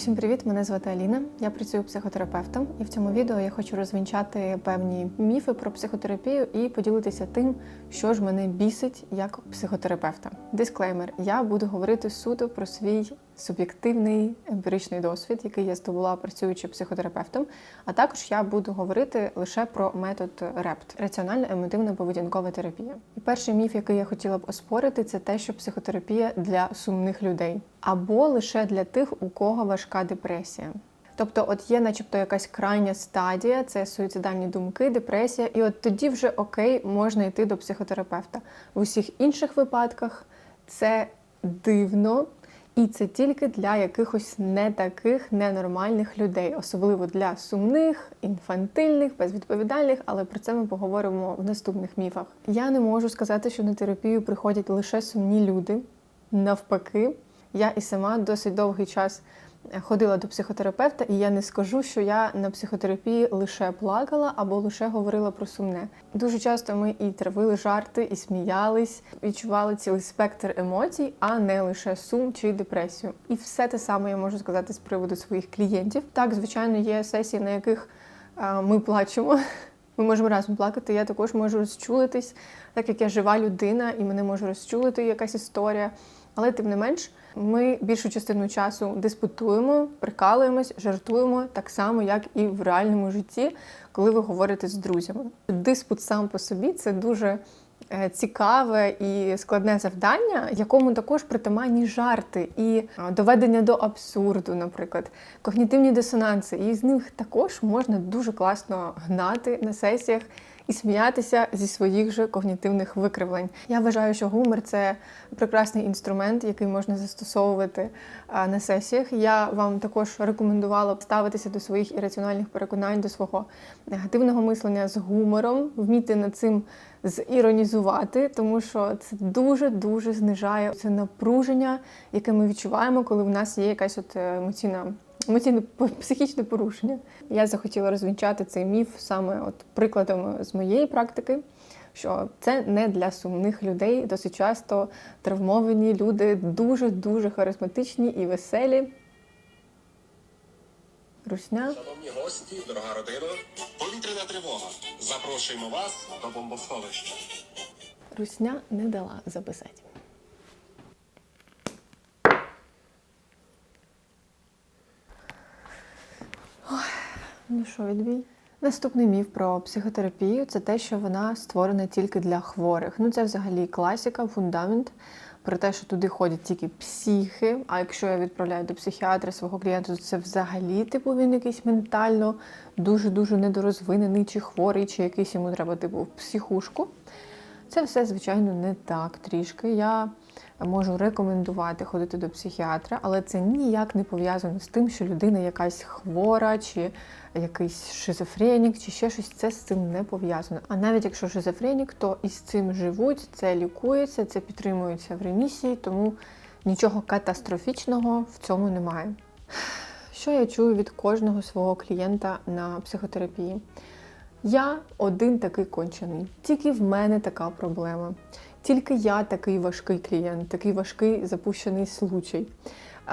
Усім привіт! Мене звати Аліна. Я працюю психотерапевтом, і в цьому відео я хочу розвінчати певні міфи про психотерапію і поділитися тим, що ж мене бісить як психотерапевта. Дисклеймер: я буду говорити суто про свій суб'єктивний емпіричний досвід, який я здобула працюючи психотерапевтом. А також я буду говорити лише про метод РЕПТ раціональна емотивна поведінкова терапія. І перший міф, який я хотіла б оспорити, це те, що психотерапія для сумних людей або лише для тих, у кого важка депресія. Тобто, от є, начебто, якась крайня стадія, це суїцидальні думки, депресія, і от тоді вже окей, можна йти до психотерапевта. В усіх інших випадках це дивно, і це тільки для якихось не таких ненормальних людей, особливо для сумних, інфантильних, безвідповідальних, але про це ми поговоримо в наступних міфах. Я не можу сказати, що на терапію приходять лише сумні люди. Навпаки, я і сама досить довгий час ходила до психотерапевта, і я не скажу, що я на психотерапії лише плакала або лише говорила про сумне. Дуже часто ми і травили жарти, і сміялись, відчували цілий спектр емоцій, а не лише сум чи депресію. І все те саме я можу сказати з приводу своїх клієнтів. Так, звичайно, є сесії, на яких а, ми плачемо. Ми можемо разом плакати. Я також можу розчулитись, так як я жива людина, і мене може розчулити якась історія. Але тим не менш, ми більшу частину часу диспутуємо, прикалуємось, жартуємо так само, як і в реальному житті, коли ви говорите з друзями. Диспут сам по собі це дуже е, цікаве і складне завдання, якому також притаманні жарти і е, доведення до абсурду, наприклад, когнітивні дисонанси. І з них також можна дуже класно гнати на сесіях і сміятися зі своїх же когнітивних викривлень. Я вважаю, що гумор це прекрасний інструмент, який можна застосовувати на сесіях. Я вам також рекомендувала б ставитися до своїх ірраціональних переконань, до свого негативного мислення з гумором, вміти над цим зіронізувати, тому що це дуже дуже знижає це напруження, яке ми відчуваємо, коли в нас є якась от емоційна емоційне психічне порушення. Я захотіла розвінчати цей міф саме от прикладом з моєї практики, що це не для сумних людей. Досить часто травмовані люди дуже-дуже харизматичні і веселі. Русня. Шановні гості, дорога родина, повітряна тривога. Запрошуємо вас до бомбосховища. Русня не дала записати. Ну що, відбій? Наступний міф про психотерапію це те, що вона створена тільки для хворих. Ну це взагалі класіка, фундамент. Про те, що туди ходять тільки психи. А якщо я відправляю до психіатра свого клієнта, то це взагалі типу він якийсь ментально дуже-дуже недорозвинений, чи хворий, чи якийсь йому треба типу в психушку. Це все, звичайно, не так трішки. Я можу рекомендувати ходити до психіатра, але це ніяк не пов'язано з тим, що людина якась хвора, чи якийсь шизофренік, чи ще щось. Це з цим не пов'язано. А навіть якщо шизофренік, то із цим живуть, це лікується, це підтримується в ремісії, тому нічого катастрофічного в цьому немає. Що я чую від кожного свого клієнта на психотерапії? Я один такий кончений, тільки в мене така проблема. Тільки я такий важкий клієнт, такий важкий запущений случай.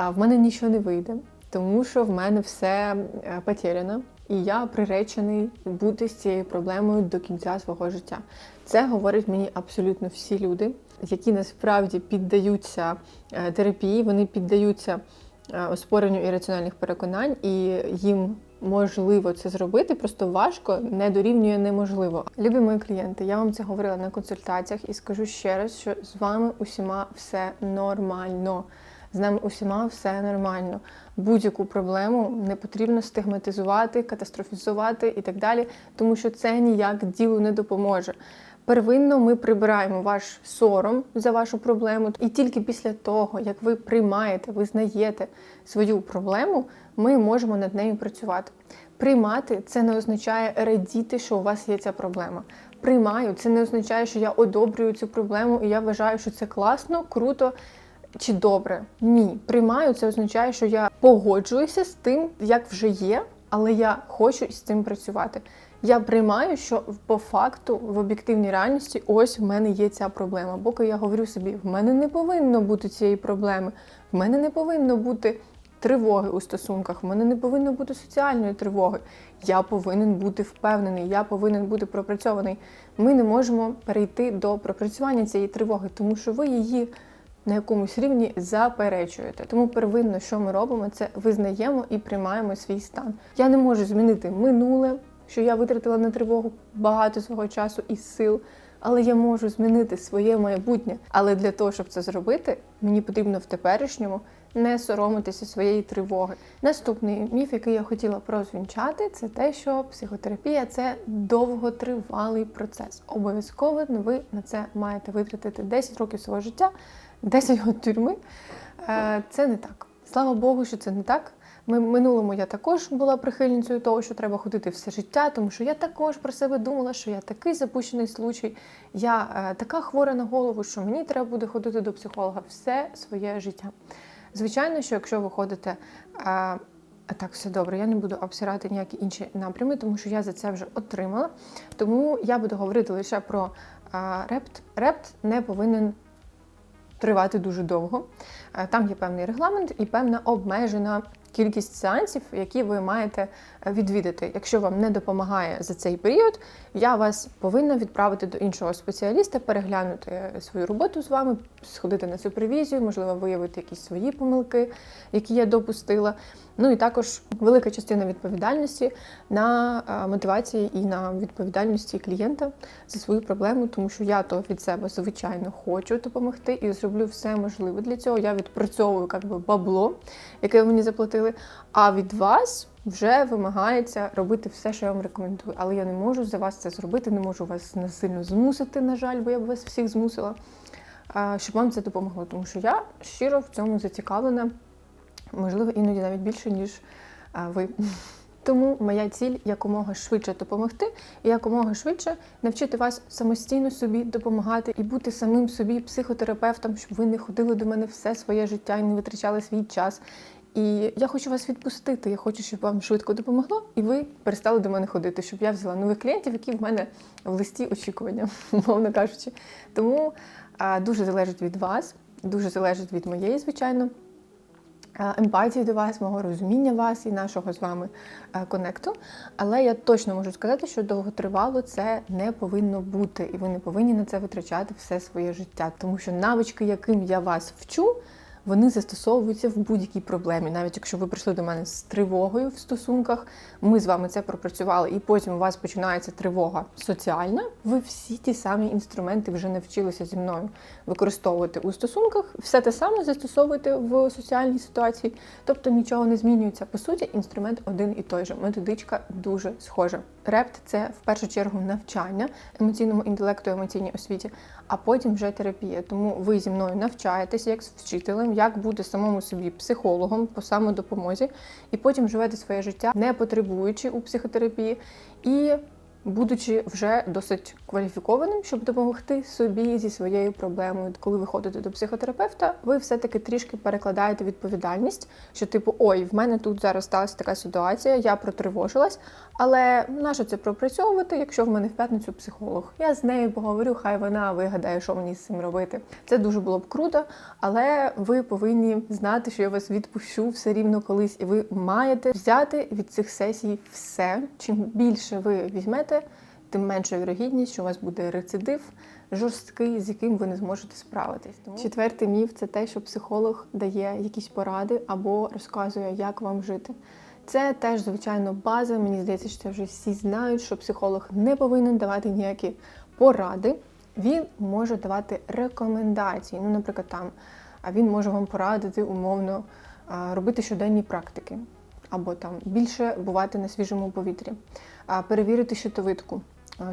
В мене нічого не вийде, тому що в мене все е, потеряно, і я приречений бути з цією проблемою до кінця свого життя. Це говорять мені абсолютно всі люди, які насправді піддаються е, терапії, вони піддаються е, оспоренню ірраціональних переконань, і їм можливо це зробити, просто важко не дорівнює неможливо. Любі мої клієнти, я вам це говорила на консультаціях і скажу ще раз, що з вами усіма все нормально. З нами усіма все нормально. Будь-яку проблему не потрібно стигматизувати, катастрофізувати і так далі, тому що це ніяк ділу не допоможе. Первинно ми прибираємо ваш сором за вашу проблему, і тільки після того, як ви приймаєте, визнаєте свою проблему, ми можемо над нею працювати. Приймати це не означає радіти, що у вас є ця проблема. Приймаю, це не означає, що я одобрюю цю проблему, і я вважаю, що це класно, круто чи добре. Ні, приймаю, це означає, що я погоджуюся з тим, як вже є, але я хочу з цим працювати. Я приймаю, що по факту в об'єктивній реальності ось в мене є ця проблема. Поки я говорю собі, в мене не повинно бути цієї проблеми, в мене не повинно бути тривоги у стосунках. В мене не повинно бути соціальної тривоги. Я повинен бути впевнений, я повинен бути пропрацьований. Ми не можемо перейти до пропрацювання цієї тривоги, тому що ви її на якомусь рівні заперечуєте. Тому первинно, що ми робимо, це визнаємо і приймаємо свій стан. Я не можу змінити минуле, що я витратила на тривогу багато свого часу і сил. Але я можу змінити своє майбутнє. Але для того, щоб це зробити, мені потрібно в теперішньому не соромитися своєї тривоги. Наступний міф, який я хотіла прозвінчати, це те, що психотерапія це довготривалий процес. Обов'язково ви на це маєте витратити 10 років свого життя, 10 років тюрми. Е, Це не так. Слава Богу, що це не так. Ми минулому я також була прихильницею того, що треба ходити все життя, тому що я також про себе думала, що я такий запущений случай, я е, така хвора на голову, що мені треба буде ходити до психолога все своє життя. Звичайно, що якщо ви ходите. Е, так, все добре, я не буду обсирати ніякі інші напрями, тому що я за це вже отримала. Тому я буду говорити лише про а, репт. Репт не повинен тривати дуже довго. Е, Там є певний регламент і певна обмежена кількість сеансів, які ви маєте е, відвідати. Якщо вам не допомагає за цей період, я вас повинна відправити до іншого спеціаліста, переглянути е, свою роботу з вами, сходити на супервізію, можливо, виявити якісь свої помилки, які я допустила. Ну і також велика частина відповідальності на е, мотивації і на відповідальності клієнта за свою проблему, тому що я то від себе звичайно хочу допомогти і зроблю все можливе для цього. Я відпрацьовую як би бабло, яке ви мені заплатили. А від вас вже вимагається робити все, що я вам рекомендую. Але я не можу за вас це зробити, не можу вас насильно змусити, на жаль, бо я б вас всіх змусила, щоб вам це допомогло. Тому що я щиро в цьому зацікавлена, можливо, іноді навіть більше, ніж ви. Тому моя ціль якомога швидше допомогти і якомога швидше навчити вас самостійно собі допомагати і бути самим собі психотерапевтом, щоб ви не ходили до мене все своє життя і не витрачали свій час. І я хочу вас відпустити. Я хочу, щоб вам швидко допомогло, і ви перестали до мене ходити, щоб я взяла нових клієнтів, які в мене в листі очікування, умовно кажучи. Тому а, дуже залежить від вас, дуже залежить від моєї, звичайно. Е, Емпатії до вас, мого розуміння вас і нашого з вами е, конекту. Але я точно можу сказати, що довготривало це не повинно бути, і ви не повинні на це витрачати все своє життя, тому що навички, яким я вас вчу, вони застосовуються в будь-якій проблемі. Навіть якщо ви прийшли до мене з тривогою в стосунках, ми з вами це пропрацювали, і потім у вас починається тривога соціальна. Ви всі ті самі інструменти вже навчилися зі мною використовувати у стосунках. Все те саме застосовуєте в соціальній ситуації, тобто нічого не змінюється. По суті, інструмент один і той же. Методичка дуже схожа. Репт це в першу чергу навчання емоційному інтелекту, емоційній освіті, а потім вже терапія. Тому ви зі мною навчаєтеся як з вчителем, як бути самому собі психологом по самодопомозі, і потім живете своє життя, не потребуючи у психотерапії і будучи вже досить кваліфікованим, щоб допомогти собі зі своєю проблемою. Коли ви ходите до психотерапевта, ви все-таки трішки перекладаєте відповідальність, що типу, ой, в мене тут зараз сталася така ситуація, я протривожилась, але нащо це пропрацьовувати, якщо в мене в п'ятницю психолог? Я з нею поговорю, хай вона вигадає, що мені з цим робити. Це дуже було б круто, але ви повинні знати, що я вас відпущу все рівно колись, і ви маєте взяти від цих сесій все. Чим більше ви візьмете, тим менша вірогідність, що у вас буде рецидив жорсткий, з яким ви не зможете справитись. Тому четвертий міф це те, що психолог дає якісь поради або розказує, як вам жити. Це теж, звичайно, база. Мені здається, що це вже всі знають, що психолог не повинен давати ніякі поради. Він може давати рекомендації. Ну, наприклад, там він може вам порадити умовно робити щоденні практики, або там більше бувати на свіжому повітрі, перевірити щитовидку,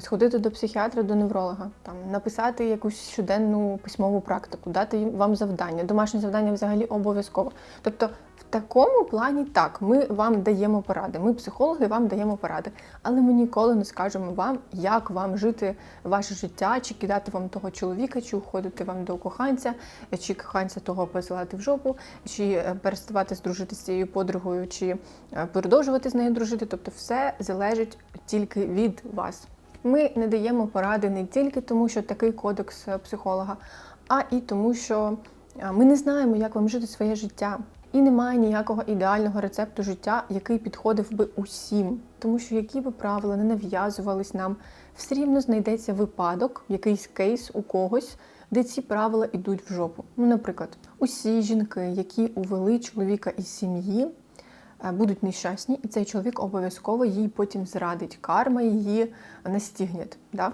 сходити до психіатра, до невролога, там написати якусь щоденну письмову практику, дати вам завдання. Домашнє завдання взагалі обов'язково. Тобто, такому плані так, ми вам даємо поради. Ми, психологи, вам даємо поради, але ми ніколи не скажемо вам, як вам жити ваше життя, чи кидати вам того чоловіка, чи уходити вам до коханця, чи коханця того посилати в жопу, чи е, переставати здружити з цією подругою, чи е, продовжувати з нею дружити. Тобто, все залежить тільки від вас. Ми не даємо поради не тільки тому, що такий кодекс е, психолога, а і тому, що ми не знаємо, як вам жити своє життя. І немає ніякого ідеального рецепту життя, який підходив би усім. Тому що які би правила не нав'язувались нам, все рівно знайдеться випадок, якийсь кейс у когось, де ці правила йдуть в жопу. Ну, наприклад, усі жінки, які увели чоловіка із сім'ї, е, будуть нещасні, і цей чоловік обов'язково їй потім зрадить. Карма її настігне. Да?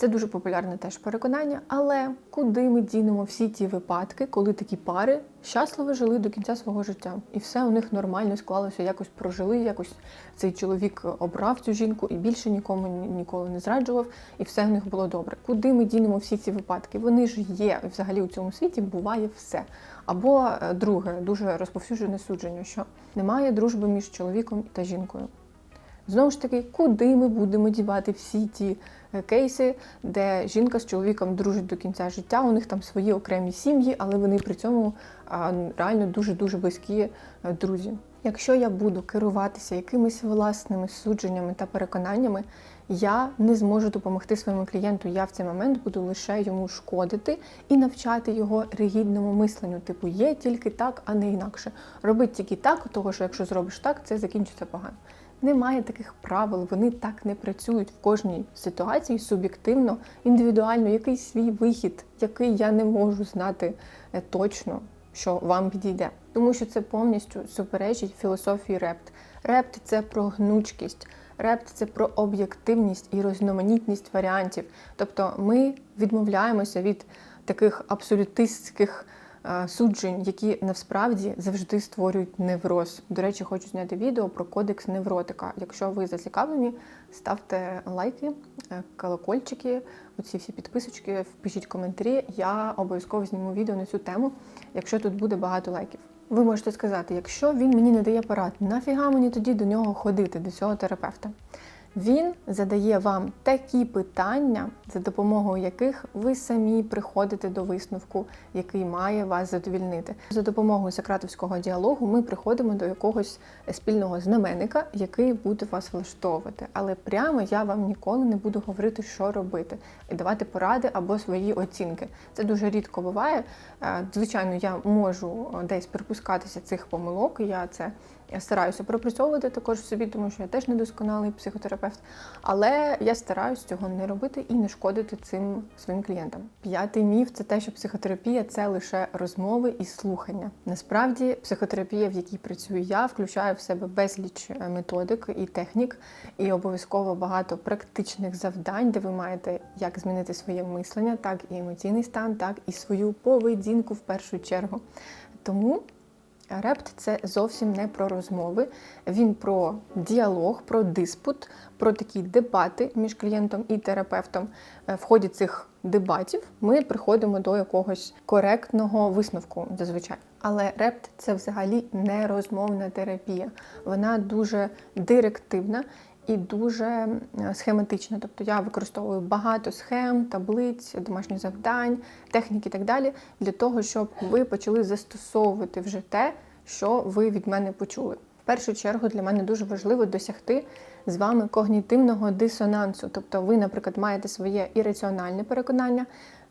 Це дуже популярне теж переконання. Але куди ми дінемо всі ті випадки, коли такі пари щасливо жили до кінця свого життя, і все у них нормально склалося, якось прожили, якось цей чоловік обрав цю жінку і більше нікому ніколи не зраджував, і все в них було добре. Куди ми дінемо всі ці випадки? Вони ж є, взагалі у цьому світі буває все. Або е, друге, дуже розповсюджене судження, що немає дружби між чоловіком та жінкою. Знову ж таки, куди ми будемо дівати всі ті е, кейси, де жінка з чоловіком дружить до кінця життя, у них там свої окремі сім'ї, але вони при цьому реально дуже-дуже близькі е, друзі. Якщо я буду керуватися якимись власними судженнями та переконаннями, я не зможу допомогти своєму клієнту. Я в цей момент буду лише йому шкодити і навчати його ригідному мисленню. Типу, є тільки так, а не інакше. Робить тільки так, того що якщо зробиш так, це закінчиться погано. Немає таких правил, вони так не працюють в кожній ситуації суб'єктивно, індивідуально, якийсь свій вихід, який я не можу знати е, точно, що вам підійде. Тому що це повністю суперечить філософії репт. Репт це про гнучкість, репт це про об'єктивність і різноманітність варіантів. Тобто ми відмовляємося від таких абсолютистських суджень, які насправді завжди створюють невроз. До речі, хочу зняти відео про кодекс невротика. Якщо ви зацікавлені, ставте лайки, е, колокольчики, оці всі підписочки, впишіть коментарі. Я обов'язково зніму відео на цю тему, якщо тут буде багато лайків. Ви можете сказати, якщо він мені не дає порад, нафіга мені тоді до нього ходити, до цього терапевта? Він задає вам такі питання, за допомогою яких ви самі приходите до висновку, який має вас задовільнити. За допомогою сократовського діалогу ми приходимо до якогось спільного знаменника, який буде вас влаштовувати. Але прямо я вам ніколи не буду говорити, що робити, і давати поради або свої оцінки. Це дуже рідко буває. Е, Звичайно, я можу е, десь припускатися цих помилок. Я це я стараюся пропрацьовувати також в собі, тому що я теж недосконалий психотерапевт. Але я стараюсь цього не робити і не шкодити цим своїм клієнтам. П'ятий міф це те, що психотерапія це лише розмови і слухання. Насправді, психотерапія, в якій працюю я, включає в себе безліч е, методик і технік, і обов'язково багато практичних завдань, де ви маєте як змінити своє мислення, так і емоційний стан, так і свою поведінку в першу чергу. Тому Репт це зовсім не про розмови, він про діалог, про диспут, про такі дебати між клієнтом і терапевтом. Е, В ході цих дебатів ми приходимо до якогось коректного висновку зазвичай. Але репт це взагалі не розмовна терапія. Вона дуже директивна і дуже е, схематична. Тобто я використовую багато схем, таблиць, домашніх завдань, технік і так далі, для того, щоб ви почали застосовувати вже те, що ви від мене почули. В першу чергу для мене дуже важливо досягти з вами когнітивного дисонансу. Тобто, ви, наприклад, маєте своє ірраціональне переконання.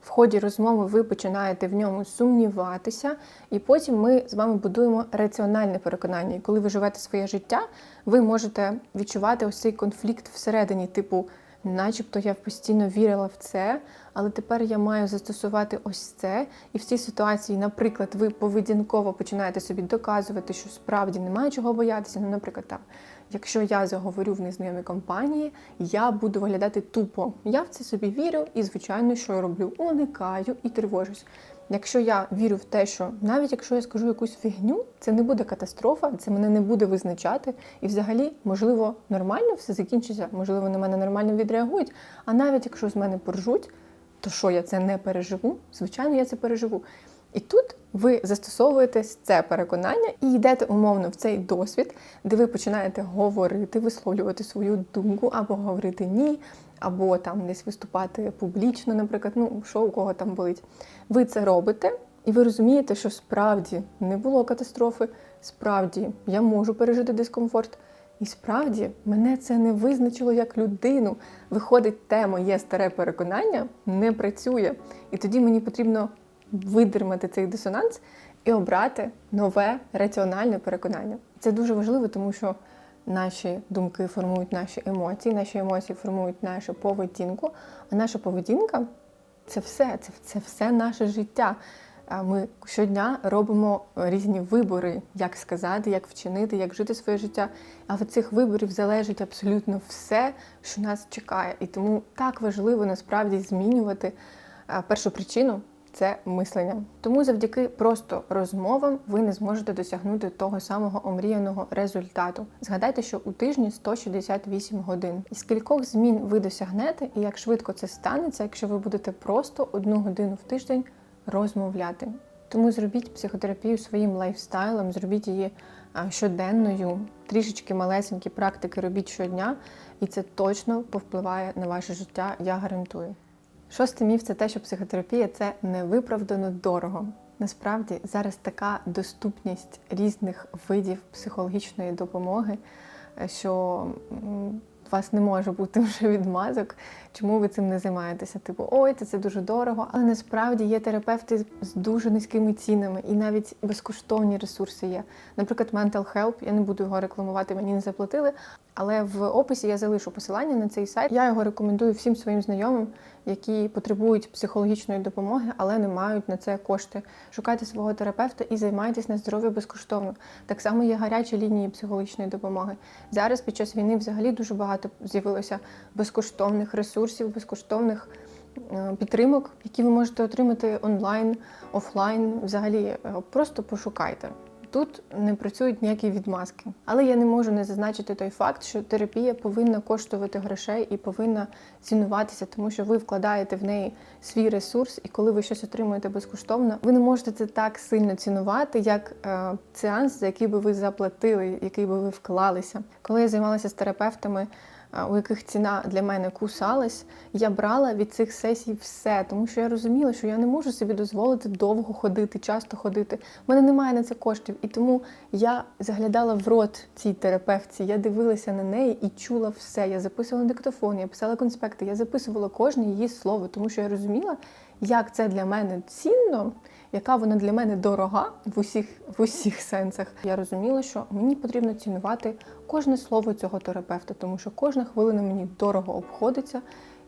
В ході розмови ви починаєте в ньому сумніватися, і потім ми з вами будуємо раціональне переконання. І коли ви живете своє життя, ви можете відчувати ось цей конфлікт всередині, типу, начебто я постійно вірила в це, але тепер я маю застосувати ось це. І в цій ситуації, наприклад, ви поведінково починаєте собі доказувати, що справді немає чого боятися. Ну, наприклад, там, якщо я заговорю в незнайомій компанії, я буду виглядати тупо. Я в це собі вірю, і звичайно, що я роблю? Уникаю і тривожусь. Якщо я вірю в те, що навіть якщо я скажу якусь фігню, це не буде катастрофа, це мене не буде визначати. І взагалі, можливо, нормально все закінчиться, можливо, на мене нормально відреагують. А навіть якщо з мене поржуть, то що я це не переживу? Звичайно, я це переживу. І тут ви застосовуєте це переконання і йдете умовно в цей досвід, де ви починаєте говорити, висловлювати свою думку, або говорити ні, або там десь виступати публічно, наприклад, ну що у кого там болить. Ви це робите, і ви розумієте, що справді не було катастрофи, справді я можу пережити дискомфорт. І справді мене це не визначило як людину. Виходить, те моє старе переконання не працює. І тоді мені потрібно видермати цей дисонанс і обрати нове раціональне переконання. Це дуже важливо, тому що наші думки формують наші емоції, наші емоції формують нашу поведінку, а наша поведінка це все, це, це все наше життя. Ми щодня робимо різні вибори, як сказати, як вчинити, як жити своє життя. А від цих виборів залежить абсолютно все, що нас чекає. І тому так важливо насправді змінювати першу причину. Це мислення. Тому завдяки просто розмовам ви не зможете досягнути того самого омріяного результату. Згадайте, що у тижні 168 годин. І скількох змін ви досягнете, і як швидко це станеться, якщо ви будете просто одну годину в тиждень розмовляти. Тому зробіть психотерапію своїм лайфстайлом, зробіть її щоденною, трішечки малесенькі практики робіть щодня, і це точно повпливає на ваше життя, я гарантую. Шостий міф це те, що психотерапія це невиправдано дорого. Насправді зараз така доступність різних видів психологічної допомоги, е, що вас не може бути вже відмазок, чому ви цим не займаєтеся. Типу, ой, це, це дуже дорого. Але насправді є терапевти з дуже низькими цінами і навіть безкоштовні ресурси є. Наприклад, Mental Help, я не буду його рекламувати, мені не заплатили. Але в описі я залишу посилання на цей сайт. Я його рекомендую всім своїм знайомим, які потребують психологічної допомоги, але не мають на це кошти. Шукайте свого терапевта і займайтесь на здоров'я безкоштовно. Так само є гарячі лінії психологічної допомоги. Зараз під час війни взагалі дуже багато з'явилося безкоштовних ресурсів, безкоштовних е, підтримок, які ви можете отримати онлайн, офлайн. Взагалі, е, просто пошукайте. Тут не працюють ніякі відмазки. Але я не можу не зазначити той факт, що терапія повинна коштувати грошей і повинна цінуватися, тому що ви вкладаєте в неї свій ресурс, і коли ви щось отримуєте безкоштовно, ви не можете це так сильно цінувати, як е, сеанс, за який би ви заплатили, який би ви вклалися. Коли я займалася з терапевтами. У яких ціна для мене кусалась, я брала від цих сесій все, тому що я розуміла, що я не можу собі дозволити довго ходити, часто ходити. У мене немає на це коштів. І тому я заглядала в рот цій терапевтці, я дивилася на неї і чула все. Я записувала диктофон, я писала конспекти, я записувала кожне її слово, тому що я розуміла, як це для мене цінно, яка вона для мене дорога в усіх, в усіх сенсах. Я розуміла, що мені потрібно цінувати кожне слово цього терапевта, тому що кожна хвилина мені дорого обходиться,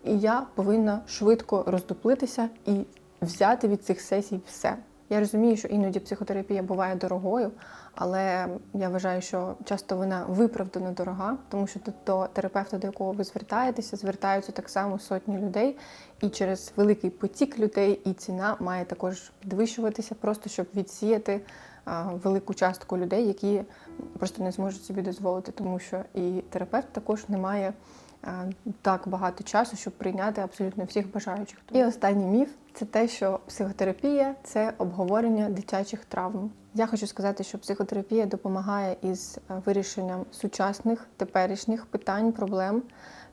і я повинна швидко роздуплитися і взяти від цих сесій все. Я розумію, що іноді психотерапія буває дорогою, але я вважаю, що часто вона виправдано дорога, тому що до- терапевта, до якого ви звертаєтеся, звертаються так само сотні людей, і через великий потік людей і ціна має також підвищуватися, просто щоб відсіяти велику частку людей, які просто не зможуть собі дозволити, тому що і терапевт також не має так багато часу, щоб прийняти абсолютно всіх бажаючих. І останній міф це те, що психотерапія це обговорення дитячих травм. Я хочу сказати, що психотерапія допомагає із е, вирішенням сучасних теперішніх питань, проблем,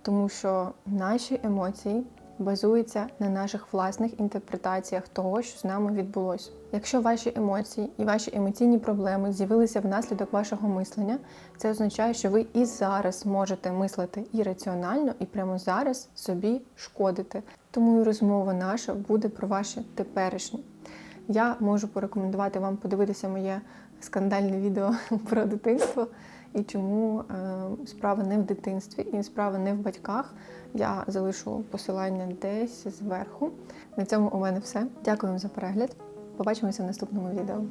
тому що наші емоції базуються на наших власних інтерпретаціях того, що з нами відбулося. Якщо ваші емоції і ваші емоційні проблеми з'явилися внаслідок вашого мислення, це означає, що ви і зараз можете мислити і раціонально, і прямо зараз собі шкодити. Тому і розмова наша буде про ваше теперішнє. Я можу порекомендувати вам подивитися моє скандальне відео про дитинство і чому е, справа не в дитинстві і справа не в батьках. Я залишу посилання десь зверху. На цьому у мене все. Дякую вам за перегляд. Побачимося в наступному відео.